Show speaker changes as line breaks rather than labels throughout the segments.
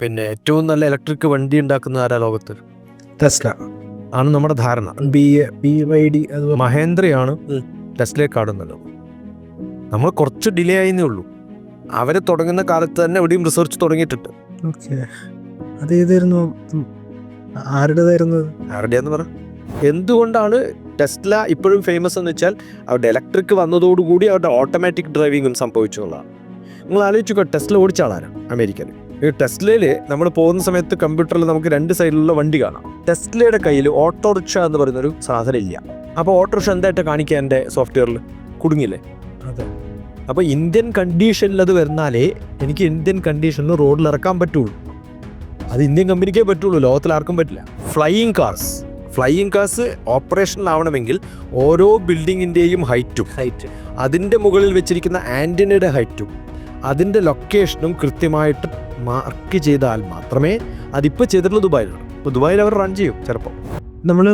പിന്നെ ഏറ്റവും നല്ല ഇലക്ട്രിക് വണ്ടി ഉണ്ടാക്കുന്ന ആരാ ലോകത്ത്?
ടെസ്ല.
ആണ് നമ്മുടെ ധാരണ.
ബി ബി വൈ ഡി അത്
മഹേന്ദ്രയാണ്. ടെസ്ലയെ കാണുന്നത് നമ്മൾ കുറച്ച് ഡിലേ ആയിരുന്നേ ഉള്ളൂ. അവർ തുടങ്ങുന്ന കാലത്ത് തന്നെ എവിടെയും റിസർച്ച് തുടങ്ങിയിട്ടുണ്ട്.
അത് ഏതായിരുന്നു. ആരുടേതായിരുന്നു
ആരുടെയാന്ന് പറ. എന്തുകൊണ്ടാണ് ടെസ്ല ഇപ്പോഴും ഫേമസ് എന്ന് വെച്ചാൽ അവരുടെ ഇലക്ട്രിക് വന്നതോടുകൂടി അവരുടെ ഓട്ടോമാറ്റിക് ഡ്രൈവിങ്ങും സംഭവിച്ചു എന്നുള്ളതാണ്. നിങ്ങൾ ആലോചിച്ചു ടെസ്ല ഓടിച്ച ആളാണ് അമേരിക്കൻ ഈ ടെസ്ലയിൽ നമ്മൾ പോകുന്ന സമയത്ത് കമ്പ്യൂട്ടറിൽ നമുക്ക് രണ്ട് സൈഡിലുള്ള വണ്ടി കാണാം. ടെസ്ലയുടെ കയ്യിൽ ഓട്ടോറിക്ഷ എന്ന് പറയുന്നൊരു സാധനം ഇല്ല. അപ്പോൾ ഓട്ടോറിക്ഷ എന്തായിട്ട് കാണിക്കുക എന്റെ സോഫ്റ്റ്വെയറിൽ കുടുങ്ങില്ലേ
അതെ.
അപ്പോൾ ഇന്ത്യൻ കണ്ടീഷനിൽ അത് വരുന്നാലേ എനിക്ക് ഇന്ത്യൻ കണ്ടീഷനിൽ റോഡിൽ ഇറക്കാൻ പറ്റുള്ളൂ. അത് ഇന്ത്യൻ കമ്പനിക്കേ പറ്റുള്ളൂ ലോകത്തിൽ ആർക്കും പറ്റില്ല. Flying cars flying cars operational ആവണമെങ്കിൽ ഓരോ ബിൽഡിങ്ങിന്റെയും ഹൈറ്റും
ഹൈറ്റ്.
അതിന്റെ മുകളിൽ വെച്ചിരിക്കുന്ന ആന്റിനയുടെ ഹൈറ്റും അതിന്റെ ലൊക്കേഷനും കൃത്യമായിട്ട് മാർക്ക് ചെയ്താൽ മാത്രമേ അതിപ്പോൾ ചെയ്തിട്ടുള്ള ദുബായിലാണ് ഇപ്പോൾ ദുബായിൽ അവർ റൺ ചെയ്യും ചിലപ്പോൾ
നമ്മൾ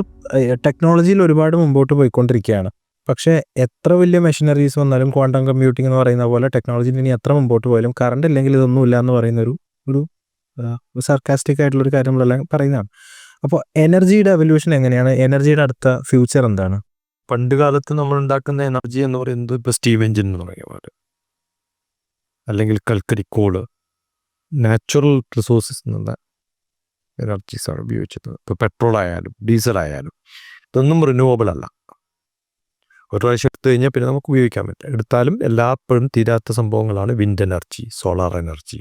ടെക്നോളജിയിൽ ഒരുപാട് മുമ്പോട്ട് പോയിക്കൊണ്ടിരിക്കുകയാണ്. പക്ഷേ എത്ര വലിയ മെഷീനറീസ് വന്നാലും ക്വാണ്ടം കമ്പ്യൂട്ടിംഗ് എന്ന് പറയുന്ന പോലെ ടെക്നോളജിയിൽ ഇനി എത്ര മുമ്പോട്ട് പോയാലും കറണ്ട് ഇല്ലെങ്കിൽ ഇതൊന്നുമില്ല എന്ന് പറയുന്ന ഒരു ഒരു സർക്കാസ്റ്റിക് ആയിട്ടുള്ള ഒരു കാര്യം നമ്മളെല്ലാം പറയുന്നതാണ്. അപ്പോൾ എനർജിയുടെ അവല്യൂഷൻ എങ്ങനെയാണ്? എനർജിയുടെ അടുത്ത ഫ്യൂച്ചർ എന്താണ്?
പണ്ട് കാലത്ത് നമ്മൾ ഉണ്ടാക്കുന്ന എനർജി എന്ന് പറയുന്നത് ഇപ്പോൾ സ്റ്റീം എഞ്ചിൻ എന്ന് പറയുന്നത് അല്ലെങ്കിൽ കൽക്കരി കോൾ നാച്ചുറൽ റിസോഴ്സസ് നിന്ന് എനർജീസാണ് ഉപയോഗിച്ചത് ഇപ്പോൾ പെട്രോൾ ആയാലും ഡീസൽ ആയാലും ഇതൊന്നും റിന്യൂവബിൾ അല്ല. ഒരു പ്രാവശ്യം എടുത്തു കഴിഞ്ഞാൽ പിന്നെ നമുക്ക് ഉപയോഗിക്കാൻ പറ്റില്ല. എടുത്താലും എല്ലാപ്പോഴും തീരാത്ത സംഭവങ്ങളാണ് wind energy solar energy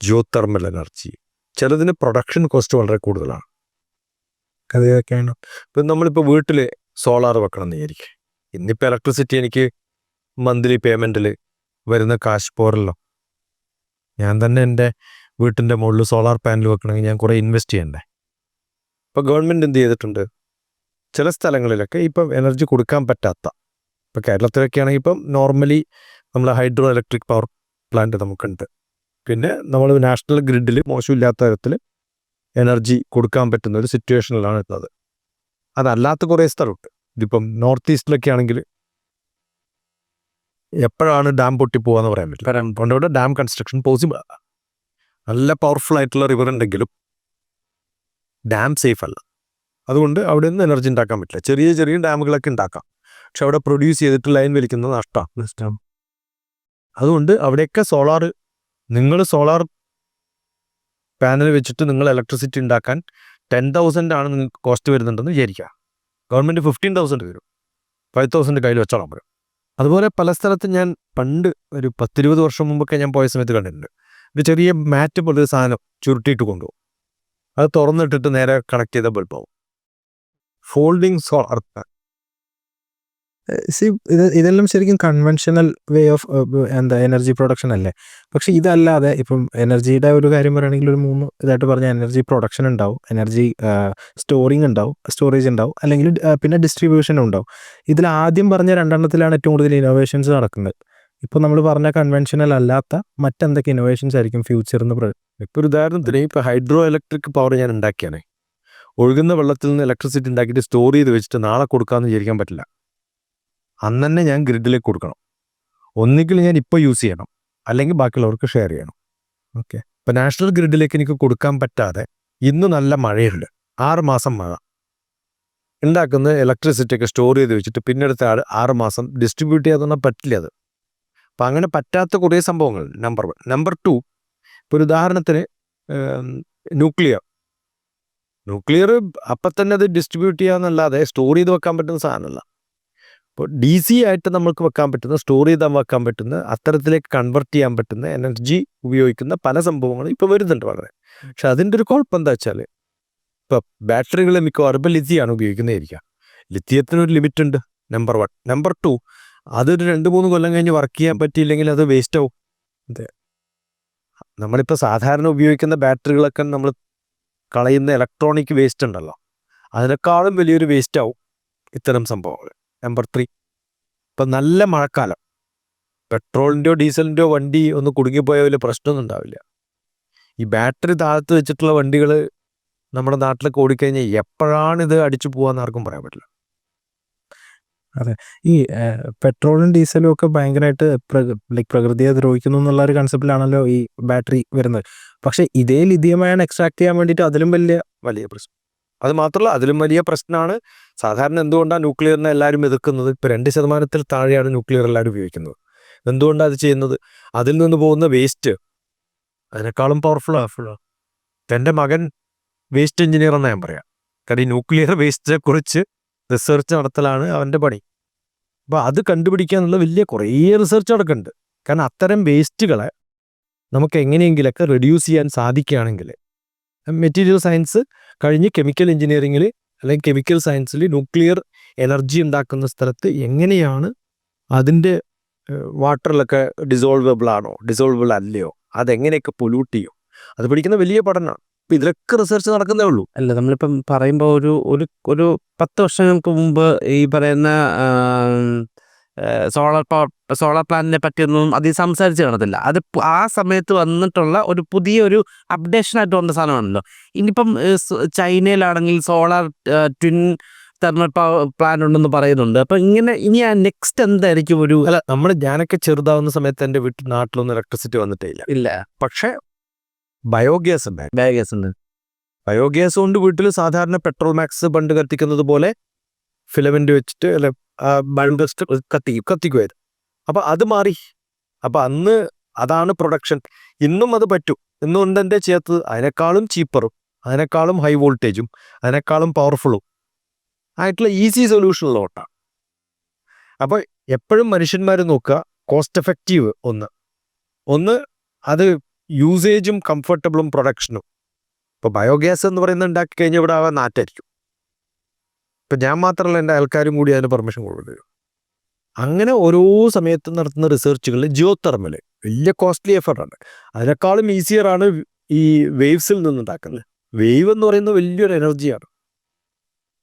geothermal energy ചിലതിന് പ്രൊഡക്ഷൻ കോസ്റ്റ് വളരെ കൂടുതലാണ്.
കഥയൊക്കെയാണ്.
ഇപ്പം നമ്മളിപ്പോൾ വീട്ടിൽ സോളാർ വെക്കണം എന്ന് വിചാരിക്കും ഇന്നിപ്പോൾ ഇലക്ട്രിസിറ്റി എനിക്ക് മന്ത്ലി പേയ്മെന്റിൽ വരുന്ന കാശ് പോരല്ലോ. ഞാൻ തന്നെ എന്റെ വീട്ടിന്റെ മുകളിൽ സോളാർ പാനൽ വെക്കണമെങ്കിൽ ഞാൻ കുറേ ഇൻവെസ്റ്റ് ചെയ്യണ്ടേ. ഇപ്പോൾ ഗവൺമെന്റ് എന്ത് ചെയ്തിട്ടുണ്ട്? ചില സ്ഥലങ്ങളിലൊക്കെ ഇപ്പം എനർജി കൊടുക്കാൻ പറ്റാത്ത. ഇപ്പോൾ കേരളത്തിലൊക്കെ ആണെങ്കിൽ ഇപ്പം നോർമലി നമ്മൾ ഹൈഡ്രോ ഇലക്ട്രിക് പവർ പ്ലാന്റ് നമുക്കുണ്ട്. പിന്നെ നമ്മൾ നാഷണൽ ഗ്രിഡിൽ മോശമില്ലാത്ത തരത്തിൽ എനർജി കൊടുക്കാൻ പറ്റുന്ന ഒരു സിറ്റുവേഷനിലാണ് ഉള്ളത്. അതല്ലാത്ത കുറേ സ്ഥലമുണ്ട്. ഇതിപ്പം നോർത്ത് ഈസ്റ്റിലൊക്കെ ആണെങ്കിൽ എപ്പോഴാണ് ഡാം പൊട്ടി പോകാന്ന് പറയാൻ പറ്റില്ല. അതുകൊണ്ട് ഇവിടെ ഡാം കൺസ്ട്രക്ഷൻ പോസിബിൾ നല്ല പവർഫുൾ ആയിട്ടുള്ള റിവർ ഉണ്ടെങ്കിലും ഡാം സേഫ് അല്ല. അതുകൊണ്ട് അവിടെ നിന്ന് എനർജി ഉണ്ടാക്കാൻ പറ്റില്ല. ചെറിയ ചെറിയ ഡാമുകളൊക്കെ ഉണ്ടാക്കാം. പക്ഷെ അവിടെ പ്രൊഡ്യൂസ് ചെയ്തിട്ട് ലൈൻ വലിക്കുന്നത് നഷ്ടമാണ് അതുകൊണ്ട് അവിടെയൊക്കെ സോളാർ നിങ്ങൾ സോളാർ പാനൽ വെച്ചിട്ട് നിങ്ങൾ ഇലക്ട്രിസിറ്റി ഉണ്ടാക്കാൻ ടെൻ തൗസൻഡ് ആണ് നിങ്ങൾക്ക് കോസ്റ്റ് വരുന്നുണ്ടെന്ന് വിചാരിക്കുക. ഗവൺമെന്റ് ഫിഫ്റ്റീൻ തൗസൻഡ് വരും. ഫൈവ് തൗസൻഡ് കയ്യിൽ വെച്ചോളാം പറയും. അതുപോലെ പല സ്ഥലത്ത് ഞാൻ പണ്ട് ഒരു പത്തിരുപത് വർഷം മുമ്പൊക്കെ ഞാൻ പോയ സമയത്ത് കണ്ടിട്ടുണ്ട്. ഒരു ചെറിയ മാറ്റ് പോലെ ഒരു സാധനം ചുരുട്ടിയിട്ട് കൊണ്ടുപോകും. അത് തുറന്നിട്ടിട്ട് നേരെ കണക്ട് ചെയ്ത ബൾബാവും ഫോൾഡിങ് സോളാർ
സി ഇത് ഇതെല്ലാം ശരിക്കും കൺവെൻഷണൽ വേ ഓഫ് എന്താ എനർജി പ്രൊഡക്ഷൻ അല്ലേ? പക്ഷെ ഇതല്ലാതെ ഇപ്പം എനർജിയുടെ ഒരു കാര്യം പറയുകയാണെങ്കിൽ ഒരു മൂന്ന് ഇതായിട്ട് പറഞ്ഞാൽ എനർജി പ്രൊഡക്ഷൻ ഉണ്ടാവും എനർജി സ്റ്റോറിങ് ഉണ്ടാവും സ്റ്റോറേജ് ഉണ്ടാവും അല്ലെങ്കിൽ പിന്നെ ഡിസ്ട്രിബ്യൂഷൻ ഉണ്ടാവും. ഇതിൽ ആദ്യം പറഞ്ഞ രണ്ടെണ്ണത്തിലാണ് ഏറ്റവും കൂടുതൽ ഇന്നോവേഷൻസ് നടക്കുന്നത്. ഇപ്പോൾ നമ്മൾ പറഞ്ഞ കൺവെൻഷണൽ അല്ലാത്ത മറ്റെന്തൊക്കെ ഇന്നോവേഷൻസ് ആയിരിക്കും ഫ്യൂച്ചർ എന്ന്
ഇപ്പോൾ ഒരു ഉദാഹരണത്തിന് ഇപ്പോൾ ഹൈഡ്രോ ഇലക്ട്രിക് പവർ ഞാൻ ഉണ്ടാക്കിയാണ്. ഒഴുകുന്ന വെള്ളത്തിൽ നിന്ന് ഇലക്ട്രിസിറ്റി ഉണ്ടാക്കിയിട്ട് സ്റ്റോർ ചെയ്ത് വെച്ചിട്ട് നാളെ കൊടുക്കാമെന്ന് വിചാരിക്കാൻ പറ്റില്ല. അന്ന് തന്നെ ഞാൻ ഗ്രിഡിലേക്ക് കൊടുക്കണം. ഒന്നുകിൽ ഞാൻ ഇപ്പോൾ യൂസ് ചെയ്യണം. അല്ലെങ്കിൽ ബാക്കിയുള്ളവർക്ക് ഷെയർ ചെയ്യണം. ഓക്കെ. ഇപ്പോൾ നാഷണൽ ഗ്രിഡിലേക്ക് എനിക്ക് കൊടുക്കാൻ പറ്റാതെ ഇന്ന് നല്ല മഴയുണ്ട്. ആറ് മാസം മഴ. ഉണ്ടാക്കുന്ന ഇലക്ട്രിസിറ്റി ഒക്കെ സ്റ്റോർ ചെയ്ത് വെച്ചിട്ട് പിന്നെ അടുത്ത ആൾ ആറ് മാസം ഡിസ്ട്രിബ്യൂട്ട് ചെയ്യാതെ പറഞ്ഞാൽ പറ്റില്ല അത്. അപ്പം അങ്ങനെ പറ്റാത്ത കുറേ സംഭവങ്ങൾ. നമ്പർ വൺ നമ്പർ ടു ഇപ്പോൾ ഒരു ഉദാഹരണത്തിന് ന്യൂക്ലിയർ ന്യൂക്ലിയർ അപ്പം തന്നെ അത് ഡിസ്ട്രിബ്യൂട്ട് ചെയ്യാന്നല്ലാതെ സ്റ്റോർ ചെയ്ത് വെക്കാൻ പറ്റുന്ന സാധനമല്ല. അപ്പോൾ ഡി സി ആയിട്ട് നമുക്ക് വെക്കാൻ പറ്റുന്ന സ്റ്റോർ ചെയ്താൽ വെക്കാൻ പറ്റുന്ന അത്തരത്തിലേക്ക് കൺവെർട്ട് ചെയ്യാൻ പറ്റുന്ന എനർജി ഉപയോഗിക്കുന്ന പല സംഭവങ്ങളും ഇപ്പോൾ വരുന്നുണ്ട് വളരെ. പക്ഷെ അതിന്റെ ഒരു കുഴപ്പം എന്താ വെച്ചാൽ ഇപ്പോൾ ബാറ്ററികൾ മിക്കവാറും ലിത്തിയാണ് ഉപയോഗിക്കുന്നതായിരിക്കാം ലിത്തിയത്തിനൊരു ലിമിറ്റ് ഉണ്ട് നമ്പർ വൺ നമ്പർ ടു അതൊരു രണ്ട് മൂന്ന് കൊല്ലം കഴിഞ്ഞ് വർക്ക് ചെയ്യാൻ പറ്റിയില്ലെങ്കിൽ അത് വേസ്റ്റ് ആവും. അതെ. നമ്മളിപ്പോൾ സാധാരണ ഉപയോഗിക്കുന്ന ബാറ്ററികളൊക്കെ നമ്മൾ കളയുന്ന ഇലക്ട്രോണിക് വേസ്റ്റ് ഉണ്ടല്ലോ. അതിനേക്കാളും വലിയൊരു വേസ്റ്റ് ആവും ഇത്തരം സംഭവങ്ങൾ. Number three. ഇപ്പം നല്ല മഴക്കാലം. പെട്രോളിന്റെയോ ഡീസലിന്റെയോ വണ്ടി ഒന്ന് കുടുങ്ങിപ്പോയ വലിയ പ്രശ്നമൊന്നും ഉണ്ടാവില്ല. ഈ ബാറ്ററി താഴത്ത് വെച്ചിട്ടുള്ള വണ്ടികൾ നമ്മുടെ നാട്ടിലൊക്കെ ഓടിക്കഴിഞ്ഞാൽ എപ്പോഴാണ് ഇത് അടിച്ചു പോകാന്ന് ആർക്കും പറയാൻ പറ്റില്ല. അതെ.
ഈ പെട്രോളും ഡീസലും ഒക്കെ ഭയങ്കരമായിട്ട് ലൈക്ക് പ്രകൃതിയെ ദ്രോഹിക്കുന്നു എന്നുള്ള ഒരു കൺസെപ്റ്റിലാണല്ലോ ഈ ബാറ്ററി വരുന്നത്. പക്ഷെ ഇതേ ലിഥിയമയാണ് എക്സ്ട്രാക്ട് ചെയ്യാൻ വേണ്ടിയിട്ട് അതിലും വലിയ
വലിയ പ്രശ്നം. അത് മാത്രമല്ല അതിലും വലിയ പ്രശ്നമാണ് സാധാരണ എന്തുകൊണ്ടാണ് ന്യൂക്ലിയറിനെ എല്ലാവരും എതിർക്കുന്നത്? ഇപ്പം രണ്ട് ശതമാനത്തിൽ താഴെയാണ് ന്യൂക്ലിയർ എല്ലാവരും ഉപയോഗിക്കുന്നത്. എന്തുകൊണ്ടാണ് അത് ചെയ്യുന്നത്? അതിൽ നിന്ന് പോകുന്ന വേസ്റ്റ് അതിനേക്കാളും പവർഫുൾ ആണ്. എന്റെ മകൻ വേസ്റ്റ് എഞ്ചിനീയർ എന്നാണ് ഞാൻ പറയാം. കാരണം ഈ ന്യൂക്ലിയർ വേസ്റ്റിനെ കുറിച്ച് റിസർച്ച് നടത്തലാണ് അവന്റെ പണി. അപ്പോൾ അത് കണ്ടുപിടിക്കാനുള്ള വലിയ കുറേ റിസർച്ച് നടക്കുന്നുണ്ട്. കാരണം അത്തരം വേസ്റ്റുകളെ നമുക്ക് എങ്ങനെയെങ്കിലൊക്കെ റെഡ്യൂസ് ചെയ്യാൻ സാധിക്കുകയാണെങ്കിൽ മെറ്റീരിയൽ സയൻസ് കഴിഞ്ഞ് കെമിക്കൽ എഞ്ചിനീയറിങ്ങിൽ അല്ലെങ്കിൽ കെമിക്കൽ സയൻസിൽ ന്യൂക്ലിയർ എനർജി ഉണ്ടാക്കുന്ന സ്ഥലത്ത് എങ്ങനെയാണ് അതിന്റെ വാട്ടറിലൊക്കെ ഡിസോൾവബിൾ ആണോ? ഡിസോൾവബിൾ അല്ലയോ? അതെങ്ങനെയൊക്കെ പൊല്യൂട്ട് ചെയ്യും? അത് പഠിക്കുന്ന വലിയ പഠനമാണ്. ഇപ്പം ഇതിലൊക്കെ റിസർച്ച് നടക്കുന്നേ ഉള്ളൂ.
അല്ല നമ്മളിപ്പം പറയുമ്പോൾ ഒരു ഒരു ഒരു പത്ത് വർഷങ്ങൾക്ക് മുമ്പ് ഈ പറയുന്ന സോളാർ പവർ സോളാർ പ്ലാന്റിനെ പറ്റിയൊന്നും അധികം സംസാരിച്ച് കാണത്തില്ല. അത് ആ സമയത്ത് വന്നിട്ടുള്ള ഒരു പുതിയൊരു അപ്ഡേഷൻ ആയിട്ട് വന്ന സാധനമാണല്ലോ. ഇനിയിപ്പം ചൈനയിലാണെങ്കിൽ solar twin thermal power plant ഉണ്ടെന്ന് പറയുന്നുണ്ട്. അപ്പം ഇങ്ങനെ ഇനി ആ നെക്സ്റ്റ് എന്തായിരിക്കും ഒരു
അല്ല നമ്മൾ ഞാനൊക്കെ ചെറുതാവുന്ന സമയത്ത് എന്റെ വീട്ടിൽ നാട്ടിലൊന്നും ഇലക്ട്രിസിറ്റി വന്നിട്ടേ ഇല്ല.
ഇല്ല
പക്ഷേ ബയോഗ്യാസ് ഉണ്ടായിരുന്നു
ബയോഗ്യാസ് ഉണ്ട്.
ബയോഗ്യാസ് കൊണ്ട് വീട്ടിൽ സാധാരണ പെട്രോൾ മാക്സ് പണ്ട് കത്തിക്കുന്നത് പോലെ ഫിലമെന്റ് വെച്ചിട്ട് അല്ല ബൾബ് കത്തി കത്തിക്കുമായിരുന്നു അപ്പം അത് മാറി. അപ്പം അന്ന് അതാണ് പ്രൊഡക്ഷൻ ഇന്നും അത് പറ്റും. ഇന്നും ഉണ്ട് എന്റെ ചേർത്ത്. അതിനേക്കാളും ചീപ്പറും അതിനേക്കാളും ഹൈ വോൾട്ടേജും അതിനേക്കാളും പവർഫുള്ളും ആയിട്ടുള്ള ഈസി സൊല്യൂഷനിലോട്ടാണ് അപ്പോൾ എപ്പോഴും മനുഷ്യന്മാർ നോക്കുക കോസ്റ്റ് എഫക്റ്റീവ് ഒന്ന്. ഒന്ന് അത് യൂസേജും കംഫർട്ടബിളും പ്രൊഡക്ഷനും ഇപ്പോൾ ബയോഗ്യാസ് എന്ന് പറയുന്നത് ഉണ്ടാക്കി കഴിഞ്ഞാൽ ഇവിടെ ആവാൻ നാറ്റായിരിക്കും. ഇപ്പം ഞാൻ മാത്രമല്ല എന്റെ ആൾക്കാരും കൂടി അതിന് പെർമിഷൻ കൊടുക്കുന്നത് അങ്ങനെ ഓരോ സമയത്തും നടത്തുന്ന റിസർച്ചുകളിൽ ജിയോ തെർമൽ വലിയ കോസ്റ്റ്ലി എഫർട്ടാണ് അതിനേക്കാളും ഈസിയറാണ് ഈ വേവ്സിൽ നിന്നുണ്ടാക്കുന്നത്. വേവ് എന്ന് പറയുന്നത് വലിയൊരു എനർജിയാണ്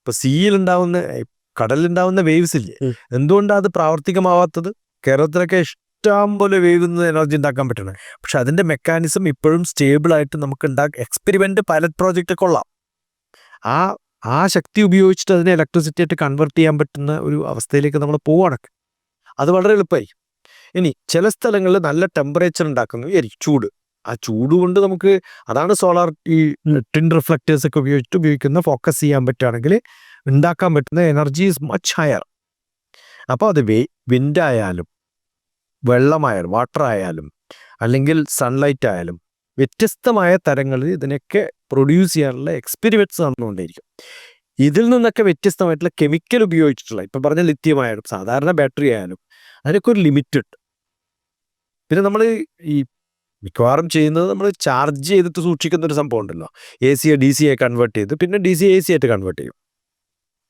ഇപ്പൊ സീയിലുണ്ടാവുന്ന കടലിലുണ്ടാവുന്ന വേവ്സ് ഇല്ലേ? എന്തുകൊണ്ടാണ് അത് പ്രാവർത്തികമാവാത്തത്? കേരളത്തിലൊക്കെ ഇഷ്ടം പോലെ വേവ് നിന്ന് എനർജി ഉണ്ടാക്കാൻ പറ്റണേ. പക്ഷെ അതിന്റെ മെക്കാനിസം ഇപ്പോഴും സ്റ്റേബിൾ ആയിട്ട് നമുക്ക് ഉണ്ടാക്കി എക്സ്പെരിമെന്റ് പൈലറ്റ് പ്രോജക്റ്റ് കൊള്ളാം. ആ ആ ശക്തി ഉപയോഗിച്ചിട്ട് അതിനെ ഇലക്ട്രിസിറ്റി ആയിട്ട് കൺവെർട്ട് ചെയ്യാൻ പറ്റുന്ന ഒരു അവസ്ഥയിലേക്ക് നമ്മൾ പോവാണൊക്കെ അത് വളരെ എളുപ്പമായി. ഇനി ചില സ്ഥലങ്ങളിൽ നല്ല ടെമ്പറേച്ചർ ഉണ്ടാക്കുന്നു. ആയിരിക്കും ചൂട്. ആ ചൂട് കൊണ്ട് നമുക്ക് അതാണ് സോളാർ ഈ ടിൻ റിഫ്ലക്റ്റേഴ്സ് ഒക്കെ ഉപയോഗിച്ചിട്ട് ഉപയോഗിക്കുന്ന ഫോക്കസ് ചെയ്യാൻ പറ്റുകയാണെങ്കിൽ ഉണ്ടാക്കാൻ പറ്റുന്ന എനർജി ഈസ് മച്ച് ഹയർ അപ്പോൾ അത് വേ വിൻഡായാലും വെള്ളമായാലും വാട്ടർ ആയാലും അല്ലെങ്കിൽ സൺലൈറ്റ് ആയാലും വ്യത്യസ്തമായ തരങ്ങളിൽ ഇതിനൊക്കെ പ്രൊഡ്യൂസ് ചെയ്യാനുള്ള എക്സ്പെരിമെന്റ്സ് നടന്നുകൊണ്ടിരിക്കും ഇതിൽ നിന്നൊക്കെ വ്യത്യസ്തമായിട്ടുള്ള കെമിക്കൽ ഉപയോഗിച്ചിട്ടുള്ള ഇപ്പം പറഞ്ഞ ലിത്യം ആയാലും സാധാരണ ബാറ്ററി ആയാലും അതിനൊക്കെ ഒരു ലിമിറ്റ് പിന്നെ നമ്മൾ ഈ മിക്കവാറും ചെയ്യുന്നത് നമ്മൾ ചാർജ് ചെയ്തിട്ട് സൂക്ഷിക്കുന്ന ഒരു സംഭവം ഉണ്ടല്ലോ. എ സിയെ ഡി സിയെ കൺവേർട്ട് ചെയ്ത് പിന്നെ ഡി സി എ സി ആയിട്ട് കൺവേർട്ട് ചെയ്യും.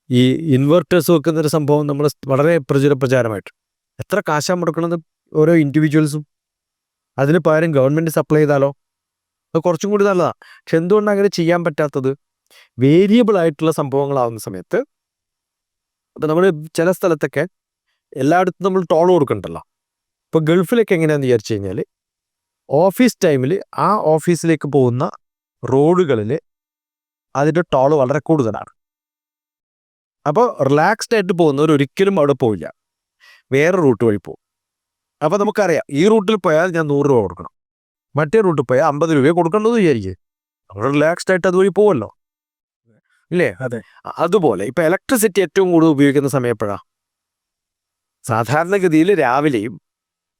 ഈ ഇൻവെർട്ടേഴ്സ് വെക്കുന്ന ഒരു സംഭവം നമ്മൾ വളരെ പ്രചുര പ്രചാരമായിട്ട് എത്ര കാശാ മുടക്കണത് ഓരോ ഇൻഡിവിജ്വൽസും അതിന് പകരം ഗവൺമെന്റ് സപ്ലൈ ചെയ്താലോ? അത് കുറച്ചും കൂടി നല്ലതാണ് പക്ഷെ എന്തുകൊണ്ടാണ് അങ്ങനെ ചെയ്യാൻ പറ്റാത്തത്? വേരിയബിൾ ആയിട്ടുള്ള സംഭവങ്ങളാവുന്ന സമയത്ത് അപ്പം നമ്മൾ ചില സ്ഥലത്തൊക്കെ എല്ലായിടത്തും നമ്മൾ ടോൾ കൊടുക്കണ്ടല്ലോ. ഇപ്പോൾ ഗൾഫിലൊക്കെ എങ്ങനെയാണെന്ന് വിചാരിച്ചു കഴിഞ്ഞാൽ ഓഫീസ് ടൈമിൽ ആ ഓഫീസിലേക്ക് പോകുന്ന റോഡുകളിൽ അതിന്റെ ടോൾ വളരെ കൂടുതലാണ്. അപ്പോൾ റിലാക്സ്ഡ് ആയിട്ട് പോകുന്നവർ ഒരിക്കലും അവിടെ പോവില്ല. വേറെ റൂട്ട് വഴി പോകും. അപ്പോൾ നമുക്കറിയാം ഈ റൂട്ടിൽ പോയാൽ ഞാൻ നൂറ് രൂപ കൊടുക്കണം. മറ്റേ റൂട്ടിൽ പോയാൽ അമ്പത് രൂപയെ കൊടുക്കേണ്ടത് വിചാരിക്കുക നമ്മൾ റിലാക്സ്ഡ് ആയിട്ട് അതുവഴി പോവല്ലോ. ഇല്ലേ?
അതെ.
അതുപോലെ ഇപ്പൊ ഇലക്ട്രിസിറ്റി ഏറ്റവും കൂടുതൽ ഉപയോഗിക്കുന്ന സമയം എപ്പോഴാ? സാധാരണഗതിയിൽ രാവിലെയും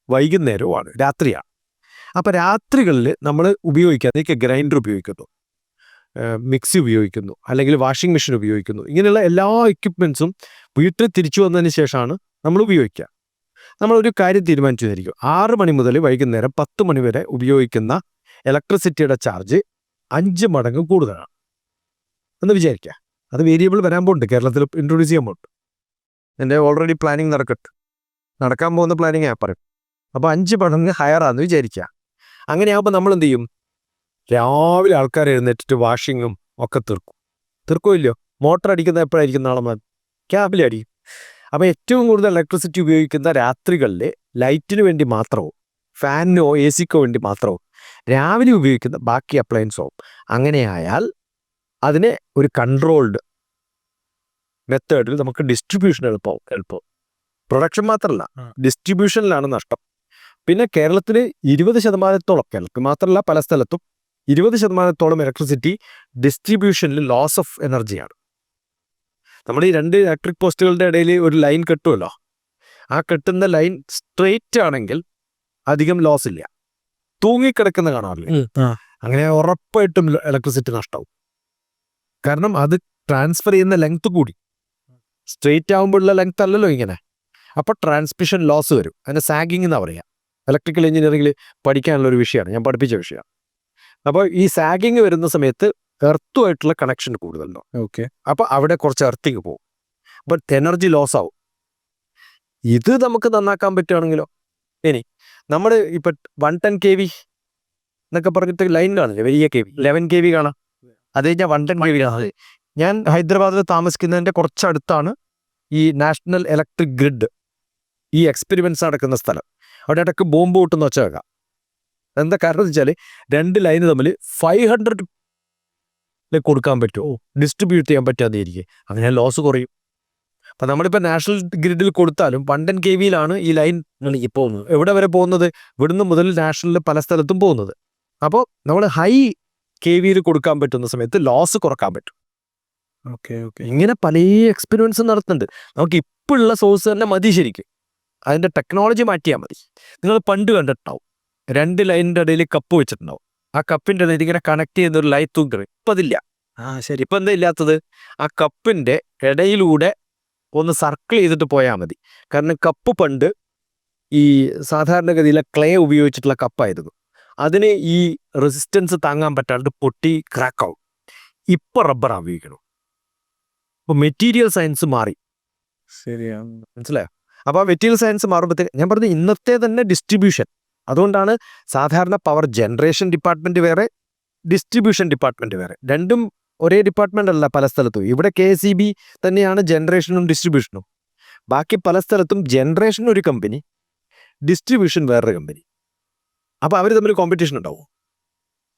വൈകുന്നേരവുമാണ് രാത്രിയാണ്. അപ്പം രാത്രികളിൽ നമ്മൾ ഉപയോഗിക്കാതെ ഗ്രൈൻഡർ ഉപയോഗിക്കുന്നു മിക്സി ഉപയോഗിക്കുന്നു അല്ലെങ്കിൽ വാഷിംഗ് മെഷീൻ ഉപയോഗിക്കുന്നു ഇങ്ങനെയുള്ള എല്ലാ എക്യുപ്മെൻസും വീട്ടിൽ തിരിച്ചു വന്നതിന് ശേഷമാണ് നമ്മൾ ഉപയോഗിക്കുക നമ്മൾ ഒരു കാര്യം തീരുമാനിച്ചു തന്നിരിക്കും ആറ് മണി മുതൽ വൈകുന്നേരം പത്ത് മണി വരെ ഉപയോഗിക്കുന്ന ഇലക്ട്രിസിറ്റിയുടെ ചാർജ് അഞ്ച് മടങ്ങ് കൂടുതലാണ്. എന്ന് വിചാരിക്കുക. അത് വേരിയബിൾ വരാൻ പോകുന്നുണ്ട് കേരളത്തിൽ ഇൻട്രൊഡ്യൂസ് ചെയ്യാൻ പോകുന്നുണ്ട് എന്റെ ഓൾറെഡി പ്ലാനിങ് നടക്കട്ടെ. നടക്കാൻ പോകുന്ന പ്ലാനിങ് ഞാൻ പറയും. അപ്പോൾ അഞ്ച് മടങ്ങ് ഹയറാന്ന് വിചാരിക്കുക. അങ്ങനെയാകുമ്പോൾ നമ്മൾ എന്ത് ചെയ്യും? രാവിലെ ആൾക്കാർ എഴുന്നേറ്റിട്ട് വാഷിങ്ങും ഒക്കെ തീർക്കും. തീർക്കുമില്ലയോ മോട്ടർ അടിക്കുന്ന എപ്പോഴായിരിക്കും നാളെ മതി ക്യാബിൽ അടിക്കും. അപ്പോൾ ഏറ്റവും കൂടുതൽ ഇലക്ട്രിസിറ്റി ഉപയോഗിക്കുന്ന രാത്രികളിൽ ലൈറ്റിന് വേണ്ടി മാത്രമോ ഫാനിനോ എ സിക്കോ വേണ്ടി മാത്രമോ രാവിലെ ഉപയോഗിക്കുന്ന ബാക്കി അപ്ലയൻസോ അങ്ങനെയായാൽ അതിനെ ഒരു കൺട്രോൾഡ് മെത്തേഡിൽ നമുക്ക് ഡിസ്ട്രിബ്യൂഷൻ എളുപ്പം എളുപ്പം. പ്രൊഡക്ഷൻ മാത്രമല്ല ഡിസ്ട്രിബ്യൂഷനിലാണ് നഷ്ടം. പിന്നെ കേരളത്തിൽ ഇരുപത് ശതമാനത്തോളം കേരളത്തിൽ മാത്രമല്ല പല സ്ഥലത്തും ഇരുപത് ശതമാനത്തോളം ഇലക്ട്രിസിറ്റി ഡിസ്ട്രിബ്യൂഷനിൽ ലോസ് ഓഫ് എനർജിയാണ് നമ്മൾ ഈ രണ്ട് ഇലക്ട്രിക് പോസ്റ്റുകളുടെ ഇടയിൽ ഒരു ലൈൻ കെട്ടുമല്ലോ ആ കെട്ടുന്ന ലൈൻ സ്ട്രെയിറ്റ് ആണെങ്കിൽ അധികം ലോസ് ഇല്ല. തൂങ്ങിക്കിടക്കുന്ന കാണാറില്ല. അങ്ങനെ ഉറപ്പായിട്ടും ഇലക്ട്രിസിറ്റി നഷ്ടവും. കാരണം അത് ട്രാൻസ്ഫർ ചെയ്യുന്ന ലെങ്ത് കൂടി. സ്ട്രെയിറ്റ് ആകുമ്പോഴുള്ള ലെങ്ത് അല്ലല്ലോ ഇങ്ങനെ. അപ്പോൾ ട്രാൻസ്മിഷൻ ലോസ് വരും. അതിന് സാഗിങ് എന്നാ പറയുക ഇലക്ട്രിക്കൽ എഞ്ചിനീയറിംഗിൽ പഠിക്കാനുള്ള ഒരു വിഷയമാണ്. ഞാൻ പഠിപ്പിച്ച വിഷയമാണ്. അപ്പോൾ ഈ സാഗിങ് വരുന്ന സമയത്ത് എർത്തുമായിട്ടുള്ള കണക്ഷൻ കൂടുതലുണ്ടാവും
ഓക്കെ
അപ്പോൾ അവിടെ കുറച്ച് എർത്തിങ് പോകും. ബട്ട് എനർജി ലോസ് ആവും. ഇത് നമുക്ക് നന്നാക്കാൻ പറ്റുകയാണെങ്കിലോ ഇനി നമ്മൾ ഇപ്പൊ വൺ ടെൻ കെ വി എന്നൊക്കെ പറഞ്ഞിട്ട് ലൈൻ കാണില്ലേ വലിയ K V eleven K V കാണാം. അത് കഴിഞ്ഞാൽ വൺ ടെൻ കെ വി കാണാം. ഞാൻ ഹൈദരാബാദിൽ താമസിക്കുന്നതിന്റെ കുറച്ചടുത്താണ് ഈ നാഷണൽ ഇലക്ട്രിക് ഗ്രിഡ് ഈ എക്സ്പെരിമെന്റ്സ് നടക്കുന്ന സ്ഥലം. അവിടെ ഇടയ്ക്ക് ബോംബ് പൊട്ടുന്ന വെച്ചേക്കാം എന്താ കാരണം എന്ന് വെച്ചാൽ രണ്ട് ലൈന് തമ്മിൽ ഫൈവ് ഹൺഡ്രഡ് കൊടുക്കാൻ പറ്റുമോ ഡിസ്ട്രിബ്യൂട്ട് ചെയ്യാൻ പറ്റാതെ ഇരിക്കേ അങ്ങനെ ലോസ് കുറയും. അപ്പം നമ്മളിപ്പോൾ നാഷണൽ ഗ്രിഡിൽ കൊടുത്താലും വൺ ടെൻ കെ വിയിലാണ് ഈ ലൈൻ
പോകുന്നത്.
എവിടെ വരെ പോകുന്നത്? ഇവിടുന്ന് മുതൽ നാഷണലിൽ പല സ്ഥലത്തും പോകുന്നത്. അപ്പോൾ നമ്മൾ ഹൈ കെ വിയിൽ കൊടുക്കാൻ പറ്റുന്ന സമയത്ത് ലോസ് കുറയ്ക്കാൻ പറ്റും.
Okay okay.
ഇങ്ങനെ പല എക്സ്പെരിമെൻസ് നടത്തുന്നുണ്ട്. നമുക്ക് ഇപ്പോഴുള്ള സോഴ്സ് തന്നെ മതി ശരിക്കും. അതിന്റെ ടെക്നോളജി മാറ്റിയാൽ മതി. നിങ്ങൾ പണ്ട് കണ്ടിട്ടുണ്ടാവും. രണ്ട് ലൈനിന്റെ ഇടയിൽ കപ്പ് വെച്ചിട്ടുണ്ടാവും. ആ കപ്പിന്റെ ഇതിങ്ങനെ കണക്ട് ചെയ്യുന്ന ഒരു ലൈറ്റ് തൂങ്ങി ഇപ്പം അതില്ല.
ആ ശരി.
ഇപ്പം എന്താ ഇല്ലാത്തത്? ആ കപ്പിന്റെ ഇടയിലൂടെ ഒന്ന് സർക്കിൾ ചെയ്തിട്ട് പോയാൽ മതി. കാരണം കപ്പ് പണ്ട് ഈ സാധാരണഗതിയിലെ ക്ലേ ഉപയോഗിച്ചിട്ടുള്ള കപ്പായിരുന്നു അതിന് ഈ റെസിസ്റ്റൻസ് താങ്ങാൻ പറ്റാണ്ട് പൊട്ടി ക്രാക്ക് ക്രാക്കാവും ഇപ്പം റബ്ബർ ഉപയോഗിക്കണം. അപ്പോൾ മെറ്റീരിയൽ സയൻസ് മാറി.
ശരിയാണ്.
മനസ്സിലായോ? അപ്പോൾ ആ മെറ്റീരിയൽ സയൻസ് മാറുമ്പോഴത്തേക്ക് ഞാൻ പറഞ്ഞു ഇന്നത്തെ തന്നെ ഡിസ്ട്രിബ്യൂഷൻ അതുകൊണ്ടാണ് സാധാരണ പവർ ജനറേഷൻ ഡിപ്പാർട്ട്മെന്റ് വേറെ ഡിസ്ട്രിബ്യൂഷൻ ഡിപ്പാർട്ട്മെന്റ് വേറെ. രണ്ടും ഒരേ ഡിപ്പാർട്ട്മെന്റ് അല്ല പല സ്ഥലത്തും. ഇവിടെ കെ സി ബി തന്നെയാണ് ജനറേഷനും ഡിസ്ട്രിബ്യൂഷനും ബാക്കി പല സ്ഥലത്തും ജനറേഷൻ ഒരു കമ്പനി ഡിസ്ട്രിബ്യൂഷൻ വേറൊരു കമ്പനി അപ്പോൾ അവർ തമ്മിൽ കോമ്പറ്റീഷൻ ഉണ്ടാവും.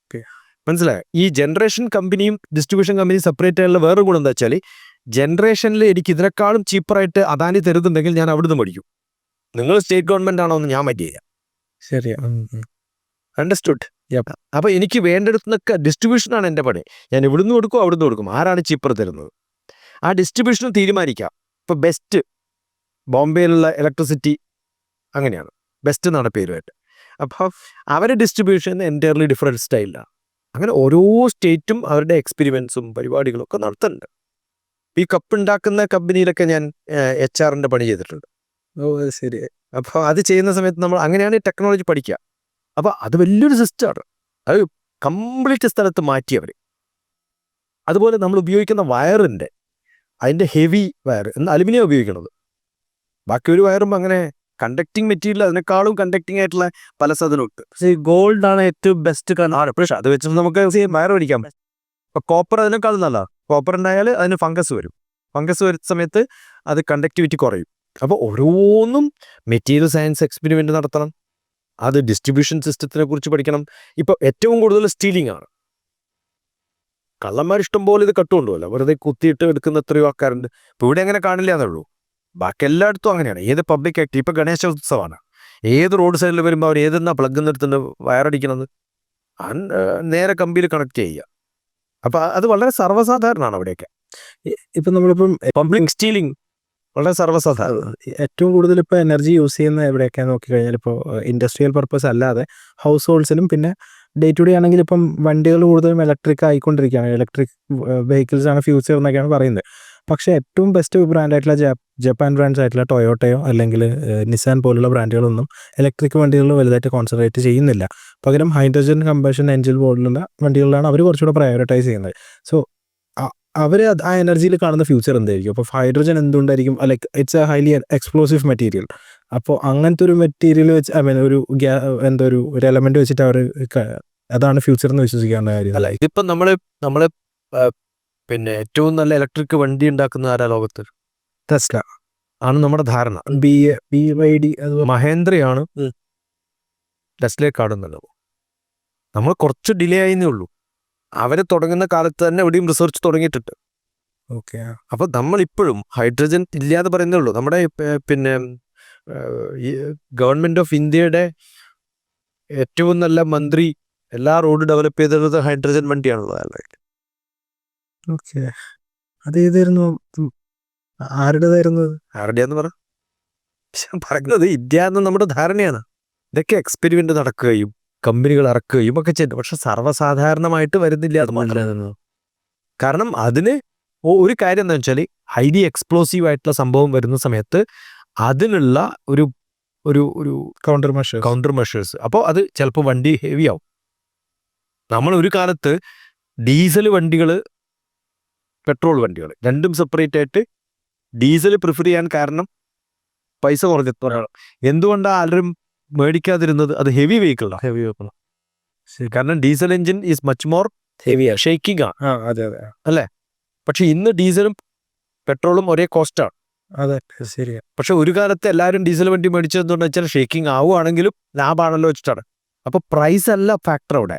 ഓക്കെ
മനസ്സിലായോ? ഈ ജനറേഷൻ കമ്പനിയും ഡിസ്ട്രിബ്യൂഷൻ കമ്പനിയും സെപ്പറേറ്റ് ആയുള്ള വേറൊരു ഗുണം എന്താ വെച്ചാൽ ജനറേഷനിൽ എനിക്ക് ഇതിനേക്കാളും ചീപ്പറായിട്ട് അദാനി തരുന്നുണ്ടെങ്കിൽ ഞാൻ അവിടുന്ന് മേടിക്കും നിങ്ങൾ സ്റ്റേറ്റ് ഗവൺമെന്റ് ആണോ എന്ന് ഞാൻ മറ്റിയ
ശരിയാ
അണ്ടർസ്റ്റുഡ് അപ്പൊ എനിക്ക് വേണ്ടെടുത്തുനിന്നൊക്കെ ഡിസ്ട്രിബ്യൂഷനാണ് എന്റെ പണി. ഞാൻ ഇവിടുന്ന് കൊടുക്കും അവിടുന്ന് കൊടുക്കും. ആരാണ് ചീപ്പർ തരുന്നത്? ആ ഡിസ്ട്രിബ്യൂഷൻ തീരുമാനിക്കാം. ഇപ്പൊ ബെസ്റ്റ് ബോംബെയിലുള്ള ഇലക്ട്രിസിറ്റി അങ്ങനെയാണ്. ബെസ്റ്റ് എന്നാണ് പേരുമായിട്ട്. അപ്പോൾ അവരുടെ ഡിസ്ട്രിബ്യൂഷൻ എന്റയർലി ഡിഫറെന്റ് സ്റ്റൈലാണ് അങ്ങനെ ഓരോ സ്റ്റേറ്റും അവരുടെ എക്സ്പെരിമെൻസും പരിപാടികളും ഒക്കെ നടത്തുന്നുണ്ട്. ഈ കപ്പ് ഉണ്ടാക്കുന്ന കമ്പനിയിലൊക്കെ ഞാൻ എച്ച് ആറിന്റെ പണി ചെയ്തിട്ടുണ്ട്.
ഓ അത് ശരി.
അപ്പോൾ അത് ചെയ്യുന്ന സമയത്ത് നമ്മൾ അങ്ങനെയാണ് ഈ ടെക്നോളജി പഠിക്കുക. അപ്പോൾ അത് വലിയൊരു സിസ്റ്റമാണ് അത് കംപ്ലീറ്റ് സ്ഥലത്ത് മാറ്റിയവർ അതുപോലെ നമ്മൾ ഉപയോഗിക്കുന്ന വയറിന്റെ അതിന്റെ ഹെവി വയർ എന്ന് അലുമിനിയം ഉപയോഗിക്കുന്നത്. ബാക്കി ഒരു വയറും അങ്ങനെ കണ്ടക്ടിങ് മെറ്റീരിയൽ അതിനേക്കാളും കണ്ടക്ടിങ് ആയിട്ടുള്ള പല സാധനമുണ്ട്
പക്ഷേ ഗോൾഡ് ആണ് ഏറ്റവും ബെസ്റ്റ്
കാരണം. പക്ഷേ അത് വെച്ച് നമുക്ക് വയർ പഠിക്കാം ഇപ്പോൾ കോപ്പർ അതിനേക്കാളും നല്ല കോപ്പർ ഉണ്ടായാൽ അതിന് ഫംഗസ് വരും. ഫംഗസ് വരുന്ന സമയത്ത് അത് കണ്ടക്ടിവിറ്റി കുറയും. അപ്പോൾ ഓരോന്നും മെറ്റീരിയൽ സയൻസ് എക്സ്പെരിമെന്റ് നടത്തണം. അത് ഡിസ്ട്രിബ്യൂഷൻ സിസ്റ്റത്തിനെ കുറിച്ച് പഠിക്കണം. ഇപ്പോൾ ഏറ്റവും കൂടുതൽ സ്റ്റീലിംഗ് ആണ്. കള്ളന്മാർ ഇഷ്ടം പോലെ ഇത് കട്ടുകൊണ്ടുപോകല്ലോ വെറുതെ കുത്തിയിട്ട് എടുക്കുന്ന എത്രയോ ആൾക്കാരുണ്ട്. ഇപ്പോൾ ഇവിടെ അങ്ങനെ കാണില്ല എന്നുള്ളൂ ബാക്കി എല്ലായിടത്തും അങ്ങനെയാണ്. ഏത് പബ്ലിക് ആക്ടി ഇപ്പോൾ ഗണേശ ഉത്സവമാണ് ഏത് റോഡ് സൈഡിൽ വരുമ്പോൾ അവർ ഏതെന്നാ പ്ലഗ് നിർത്തുന്നത് വയറടിക്കുന്നത് നേരെ കമ്പിയിൽ കണക്ട് ചെയ്യുക. അപ്പോൾ അത് വളരെ സർവസാധാരണമാണ് അവിടെയൊക്കെ.
ഇപ്പം നമ്മളിപ്പം
പബ്ലിക് സ്റ്റീലിംഗ് വളരെ സർവസാധാരണ
ഏറ്റവും കൂടുതൽ ഇപ്പോൾ എനർജി യൂസ് ചെയ്യുന്ന എവിടെയൊക്കെയാന്ന് നോക്കിക്കഴിഞ്ഞാൽ ഇപ്പോൾ ഇൻഡസ്ട്രിയൽ പർപ്പസ് അല്ലാതെ ഹൗസ് ഹോൾഡ്സിനും പിന്നെ ഡേ ടു ഡേ ആണെങ്കിൽ ഇപ്പം വണ്ടികൾ കൂടുതലും ഇലക്ട്രിക് ആയിക്കൊണ്ടിരിക്കുകയാണ്. ഇലക്ട്രിക് വെഹിക്കിൾസ് ആണ് ഫ്യൂച്ചർ എന്നൊക്കെയാണ് പറയുന്നത്. പക്ഷേ ഏറ്റവും ബെസ്റ്റ് ബ്രാൻഡായിട്ടുള്ള ജപ്പാൻ ബ്രാൻഡ്സ് ആയിട്ടുള്ള ടൊയോട്ടയോ അല്ലെങ്കിൽ നിസാൻ പോലുള്ള ബ്രാൻഡുകളൊന്നും ഇലക്ട്രിക് വണ്ടികളിൽ വലുതായിട്ട് കോൺസെൻട്രേറ്റ് ചെയ്യുന്നില്ല. പകരം ഹൈഡ്രജൻ കമ്പഷൻ എഞ്ചിൻ പോലുള്ള വണ്ടികളിലാണ് അവർ കുറച്ചുകൂടെ പ്രയോറിറ്റൈസ് ചെയ്യുന്നത്. സോ അവർ ആ എനർജിയിൽ കാണുന്ന ഫ്യൂച്ചർ എന്തായിരിക്കും? അപ്പോൾ ഹൈഡ്രജൻ എന്തുകൊണ്ടായിരിക്കും? Like it's a highly explosive material അപ്പോൾ അങ്ങനത്തെ ഒരു മെറ്റീരിയൽ വെച്ച് ഐ മീൻ ഒരു ഗ്യാ എന്താ ഒരു ഒരു എലമെന്റ് വെച്ചിട്ട് അവർ അതാണ് ഫ്യൂച്ചർ എന്ന് വിശ്വസിക്കാവുന്ന കാര്യം.
അല്ല ഇതിപ്പം നമ്മൾ നമ്മൾ പിന്നെ ഏറ്റവും നല്ല ഇലക്ട്രിക് വണ്ടി ഉണ്ടാക്കുന്ന ആരാ ലോകത്ത്?
ടെസ്ല
ആണ് നമ്മുടെ ധാരണ.
B A B Y D അത്
മഹേന്ദ്രയാണ്. ടെസ്ലയെ കാണുന്നത് നമ്മൾ കുറച്ച് ഡിലേ ആയിരുന്നേ ഉള്ളൂ. അവർ തുടങ്ങുന്ന കാലത്ത് തന്നെ എവിടെയും റിസർച്ച് തുടങ്ങിയിട്ടുണ്ട്.
ഓക്കെ
അപ്പോൾ നമ്മൾ ഇപ്പോഴും ഹൈഡ്രജൻ ഇല്ലാതെ പറയുന്നേ ഉള്ളൂ. നമ്മുടെ പിന്നെ ഗവൺമെന്റ് ഓഫ് ഇന്ത്യയുടെ ഏറ്റവും നല്ല മന്ത്രി എല്ലാ റോഡ് ഡെവലപ്പ് ചെയ്തത് ഹൈഡ്രജൻ വണ്ടിയാണുള്ളത്
ഓക്കെ അത് ഏതായിരുന്നു? ആരുടേതായിരുന്നു?
ആരുടെയാന്ന് പറ? പറയുന്നത് ഇന്ത്യ എന്ന നമ്മുടെ ധാരണയാണ്. ഇതൊക്കെ എക്സ്പെരിമെന്റ് നടക്കുകയും കമ്പനികൾ ഇറക്കുകയും ഒക്കെ ചെയ്തു. പക്ഷെ സർവസാധാരണമായിട്ട് വരുന്നില്ല അത് കാരണം അതിന് ഒരു കാര്യം എന്താ വെച്ചാൽ ഹൈലി എക്സ്പ്ലോസീവ് ആയിട്ടുള്ള സംഭവം വരുന്ന സമയത്ത് അതിനുള്ള ഒരു ഒരു ഒരു
കൗണ്ടർ മെഷർ
കൗണ്ടർ മെഷേഴ്സ് അപ്പോൾ അത് ചിലപ്പോൾ വണ്ടി ഹെവി ആവും. നമ്മൾ ഒരു കാലത്ത് ഡീസൽ വണ്ടികൾ പെട്രോൾ വണ്ടികൾ രണ്ടും സെപ്പറേറ്റ് ആയിട്ട് ഡീസൽ പ്രിഫർ ചെയ്യാൻ കാരണം പൈസ കുറഞ്ഞിട്ടാണ് എന്തുകൊണ്ടാണ് ആരും മേടിക്കാതിരുന്നത് അത് ഹെവി വെഹിക്കിളാണ്
ഹെവി വെഹിക്കിൾ
കാരണം diesel engine is much more
ഹെവിയാണ്
shaking ആണ്
അതെ അതെ അല്ലേ?
പക്ഷെ ഇന്ന് ഡീസലും പെട്രോളും ഒരേ കോസ്റ്റാണ്
അതെ ശരിയാ.
പക്ഷെ ഒരു കാലത്ത് എല്ലാവരും ഡീസൽ വണ്ടി മേടിച്ചതെന്ന് വെച്ചാൽ ഷേക്കിംഗ് ആവുകയാണെങ്കിലും ലാഭാണല്ലോ വെച്ചിട്ടാണ്. അപ്പോൾ പ്രൈസ് അല്ല ഫാക്ടർ അവിടെ.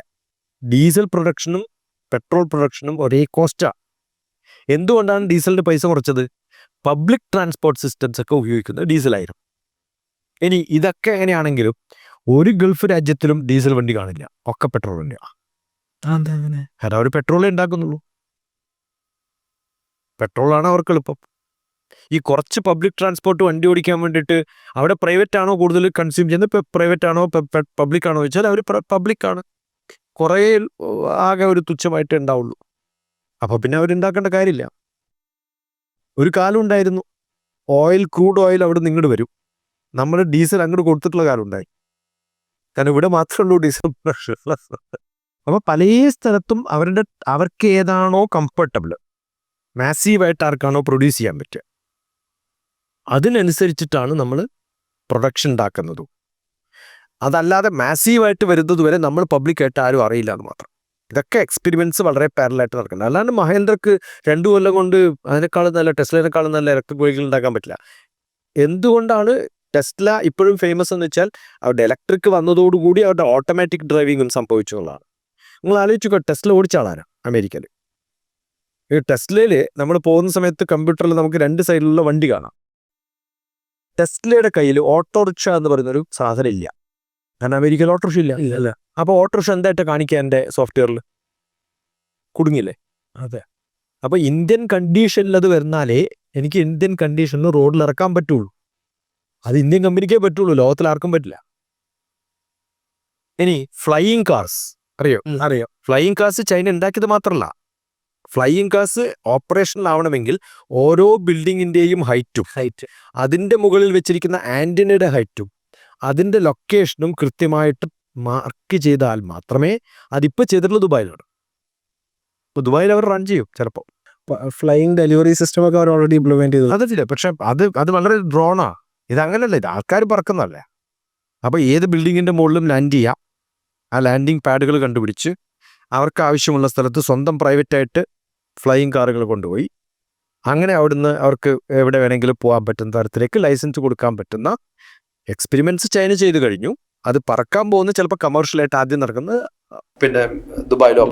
ഡീസൽ പ്രൊഡക്ഷനും പെട്രോൾ പ്രൊഡക്ഷനും ഒരേ കോസ്റ്റാണ് എന്തുകൊണ്ടാണ് ഡീസലിന്റെ പൈസ കുറച്ചത്? പബ്ലിക് ട്രാൻസ്പോർട്ട് സിസ്റ്റംസ് ഒക്കെ ഉപയോഗിക്കുന്നത് ഡീസലായിരുന്നു ഇനി ഇതൊക്കെ എങ്ങനെയാണെങ്കിലും ഒരു ഗൾഫ് രാജ്യത്തിലും ഡീസൽ വണ്ടി കാണില്ല. ഒക്കെ പെട്രോൾ വണ്ടിയാണ് കാരണം അവർ പെട്രോളേ ഉണ്ടാക്കുന്നുള്ളൂ. പെട്രോളാണ് അവർക്ക് എളുപ്പം. ഈ കുറച്ച് പബ്ലിക് ട്രാൻസ്പോർട്ട് വണ്ടി ഓടിക്കാൻ വേണ്ടിയിട്ട് അവിടെ പ്രൈവറ്റ് ആണോ കൂടുതൽ കൺസ്യൂം ചെയ്യുന്നത്? പ്രൈവറ്റ് ആണോ പബ്ലിക് ആണോ വെച്ചാൽ അവർ പബ്ലിക് ആണ് കുറേ ആകെ ഒരു തുച്ഛമായിട്ട് ഉണ്ടാവുള്ളൂ. അപ്പോൾ പിന്നെ അവരുണ്ടാക്കേണ്ട കാര്യമില്ല. ഒരു കാലം ഉണ്ടായിരുന്നു. ഓയിൽ ക്രൂഡ് ഓയിൽ അവിടെ നിന്ന് ഇങ്ങോട്ട് വരും. നമ്മൾ ഡീസൽ അങ്ങോട്ട് കൊടുത്തിട്ടുള്ള കാലം ഉണ്ടായി. കാരണം ഇവിടെ മാത്രമേ ഉള്ളൂ ഡീസൽ അപ്പോൾ പല സ്ഥലത്തും അവരുടെ അവർക്ക് ഏതാണോ കംഫർട്ടബിൾ മാസീവായിട്ട് ആർക്കാണോ പ്രൊഡ്യൂസ് ചെയ്യാൻ പറ്റുക. അതിനനുസരിച്ചിട്ടാണ് നമ്മൾ പ്രൊഡക്ഷൻ ഉണ്ടാക്കുന്നതും. അതല്ലാതെ മാസീവായിട്ട് വരുന്നത് വരെ നമ്മൾ പബ്ലിക്കായിട്ട് ആരും അറിയില്ല എന്ന് മാത്രം. ഇതൊക്കെ എക്സ്പെരിമെൻസ് വളരെ പാരലായിട്ട് നടക്കുന്നത് അല്ലാണ്ട് മഹേന്ദ്രക്ക് രണ്ടു കൊല്ലം കൊണ്ട് അതിനേക്കാളും നല്ല ടെസ്ലിനേക്കാളും നല്ല ഇലക്ട്രിക് വെഹിക്കിൾ ഉണ്ടാക്കാൻ പറ്റില്ല. എന്തുകൊണ്ടാണ് ടെസ്ല ഇപ്പോഴും ഫേമസ് എന്ന് വെച്ചാൽ അവരുടെ ഇലക്ട്രിക് വന്നതോടുകൂടി അവരുടെ ഓട്ടോമാറ്റിക് ഡ്രൈവിങ്ങും സംഭവിച്ചു എന്നുള്ളതാണ്. നിങ്ങൾ ആലോചിച്ചോ ടെസ്ല ഓടിച്ചാളാണ് അമേരിക്കയിൽ ഈ ടെസ്ലയിൽ നമ്മൾ പോകുന്ന സമയത്ത് കമ്പ്യൂട്ടറിൽ നമുക്ക് രണ്ട് സൈഡിലുള്ള വണ്ടി കാണാം. ടെസ്ലയുടെ കയ്യിൽ ഓട്ടോറിക്ഷ എന്ന് പറയുന്ന ഒരു സാധനം ഇല്ല. കാരണം അമേരിക്കയിൽ ഓട്ടോറിക്ഷ ഇല്ല.
ഇല്ല
അപ്പോൾ ഓട്ടോറിക്ഷ എന്തായിട്ട് കാണിക്കുക എന്റെ സോഫ്റ്റ്വെയറിൽ കുടുങ്ങില്ലേ
അതെ.
അപ്പോൾ ഇന്ത്യൻ കണ്ടീഷനിൽ അത് വരുന്നാലേ എനിക്ക് ഇന്ത്യൻ കണ്ടീഷനിൽ റോഡിൽ ഇറക്കാൻ പറ്റുള്ളൂ. അത് ഇന്ത്യൻ കമ്പനിക്കേ പറ്റുള്ളൂ. ലോകത്തിൽ ആർക്കും പറ്റില്ല. ഇനി ഫ്ലൈയിങ് കാർസ് അറിയോ?
അറിയോ?
ഫ്ലൈയിങ് കാർസ് ചൈന ഉണ്ടാക്കിയത് മാത്രമല്ല ഫ്ലൈയിങ് കാർസ് ഓപ്പറേഷണൽ ആവണമെങ്കിൽ ഓരോ ബിൽഡിങ്ങിന്റെയും ഹൈറ്റും
ഹൈറ്റ്
അതിന്റെ മുകളിൽ വെച്ചിരിക്കുന്ന ആന്റിനയുടെ ഹൈറ്റും അതിന്റെ ലൊക്കേഷനും കൃത്യമായിട്ട് മാർക്ക് ചെയ്താൽ മാത്രമേ അതിപ്പോ ചെയ്തിട്ടുള്ളൂ ദുബായിലാണ്. ഇപ്പോൾ ദുബായിൽ അവർ റൺ ചെയ്യും ചിലപ്പോൾ
ഫ്ലൈയിങ് ഡെലിവറി സിസ്റ്റം ഒക്കെ അവർ ഓൾറെഡി ഇംപ്ലിമെന്റ് ചെയ്തു.
അതല്ല? പക്ഷെ അത് അത് വളരെ ഡ്രോണാ ഇത് അങ്ങനല്ല ഇത് ആൾക്കാർ പറക്കുന്നതല്ല. അപ്പോൾ ഏത് ബിൽഡിങ്ങിന്റെ മുകളിലും ലാൻഡ് ചെയ്യാം. ആ ലാൻഡിങ് പാഡുകൾ കണ്ടുപിടിച്ച് അവർക്ക് ആവശ്യമുള്ള സ്ഥലത്ത് സ്വന്തം പ്രൈവറ്റായിട്ട് ഫ്ലൈയിങ് കാറുകൾ കൊണ്ടുപോയി. അങ്ങനെ അവിടുന്ന് അവർക്ക് എവിടെ വേണമെങ്കിലും പോകാൻ പറ്റുന്ന തരത്തിലേക്ക് ലൈസൻസ് കൊടുക്കാൻ പറ്റുന്ന എക്സ്പെരിമെന്റ്സ് ചൈന ചെയ്തു കഴിഞ്ഞു. അത് പറക്കാൻ പോകുന്ന ചിലപ്പോൾ കമേഴ്ഷ്യലായിട്ട് ആദ്യം നടക്കുന്നത് പിന്നെ ദുബായിലോ